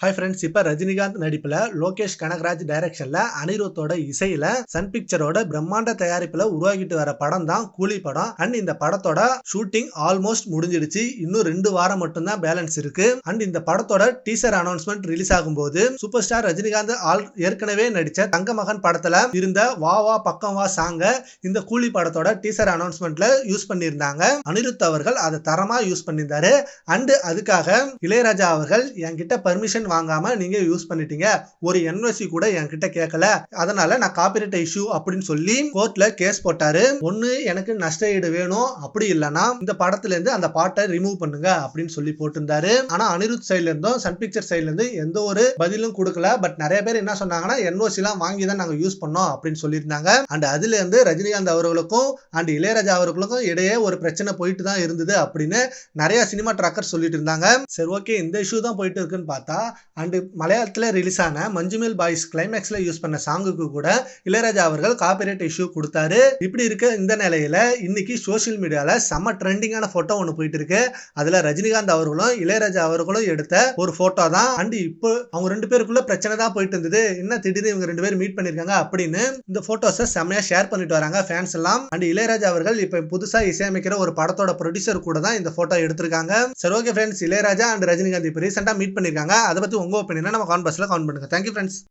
Hi friends இப்போ ரஜினிகாந்த் நடிப்பில் லோகேஷ் கனகராஜ் டைரக்ஷனில் அனிருத்தோட இசையில் சன் பிக்சரோட பிரம்மாண்ட தயாரிப்பில் உருவாகிட்டு வர படம் தான் கூலி படம். அண்ட் இந்த படத்தோட ஷூட்டிங் ஆல்மோஸ்ட் முடிஞ்சிடுச்சு. இன்னும் ரெண்டு வாரம் மட்டும்தான் பேலன்ஸ் இருக்கு. அண்ட் இந்த படத்தோட டீசர் அனௌன்ஸ்மெண்ட் ரிலீஸ் ஆகும்போது சூப்பர் ஸ்டார் ரஜினிகாந்த் ஆல் ஏற்கனவே நடிச்ச தங்கமகன் படத்துல இருந்த வா வா பக்கம் வா சாங்க இந்த கூலி படத்தோட டீசர் அனௌன்ஸ்மெண்ட்ல யூஸ் பண்ணியிருந்தாங்க. அனிருத் அவர்கள் அதை தரமா யூஸ் பண்ணியிருந்தாரு. அண்ட் அதுக்காக இளையராஜா அவர்கள் என்கிட்ட பர்மிஷன் வாங்காம நீங்க யூஸ் பண்ணிட்டீங்க. ஒரு என்ஓசி கூட என்கிட்ட கேட்கல அதனால நான் காப்பிரைட் இஷ்யூ அப்படின்னு சொல்லி கோர்ட்ல கேஸ் போட்டாரு. ஒன்று எனக்கு நஷ்ட ஈடு வேணும். அப்படி இல்லைன்னா இந்த படத்துல இருந்து அந்த பாட்டை ரிமூவ் பண்ணுங்க அப்படின்னு சொல்லி போட்டிருந்தாரு. ஆனா அனிருத் சைட்ல இருந்தும் சன் பிக்சர் சைட்ல இருந்து எந்த ஒரு பதிலும் கொடுக்கல. பட் நிறைய பேர் என்ன சொன்னாங்கன்னா என்ஓசி எல்லாம் வாங்கி தான் நாங்க யூஸ் பண்ணோம் அப்படின்னு சொல்லியிருந்தாங்க. அண்ட் அதுல இருந்து ரஜினிகாந்த் அவர்களுக்கும் அண்ட் இளையராஜா அவர்களுக்கும் இடையே ஒரு பிரச்சனை போயிட்டு தான் இருந்தது அப்படின்னு நிறைய சினிமா ட்ராக்கர் சொல்லிட்டு இருந்தாங்க. சரி ஓகே இந்த இஷ்யூ தான் போயிட்டு இருக்குன்னு பார்த்தா அண்டு மலையாளத்தில் ரிலீஸ் ஆன மஞ்சுமேல் பாய்ஸ் கிளைமேக்ஸில் யூஸ் பண்ண சாங்குக்கு கூட இளையராஜா அவர்கள் காப்பிரைட் இஷ்யூ கொடுத்தாரு. இப்படி இருக்க இந்த நிலையில் இன்னைக்கு சோஷியல் மீடியாவில் செம்ம ட்ரெண்டிங்கான ஃபோட்டோ ஒன்று போயிட்டு இருக்கு. அதில் ரஜினிகாந்த் அவர்களும் இளையராஜா அவர்களும் எடுத்த ஒரு ஃபோட்டோ தான். அண்ட் இப்போ அவங்க ரெண்டு பேருக்குள்ள பிரச்சனை தான் போயிட்டு இருந்தது. என்ன திடீர்னு இவங்க ரெண்டு பேரும் மீட் பண்ணியிருக்காங்க அப்படின்னு இந்த ஃபோட்டோஸை செம்மையா ஷேர் பண்ணிட்டு வராங்க ஃபேன்ஸ் எல்லாம். அண்ட் இளையராஜா அவர்கள் இப்போ புதுசாக இசையமைக்கிற ஒரு படத்தோட ப்ரொடியூசர் கூட தான் இந்த ஃபோட்டோ எடுத்திருக்காங்க. சரி okay friends Ilaiyaraaja and Rajinikanth இப்போ ரீசெண்டாக மீட் பண்ணியிருக்காங்க அதை பற்றி உங்க ஒப்பீனியனை நம்ம கான்பர்ஸில் கவுண்ட் பண்ணுங்க. Thank you friends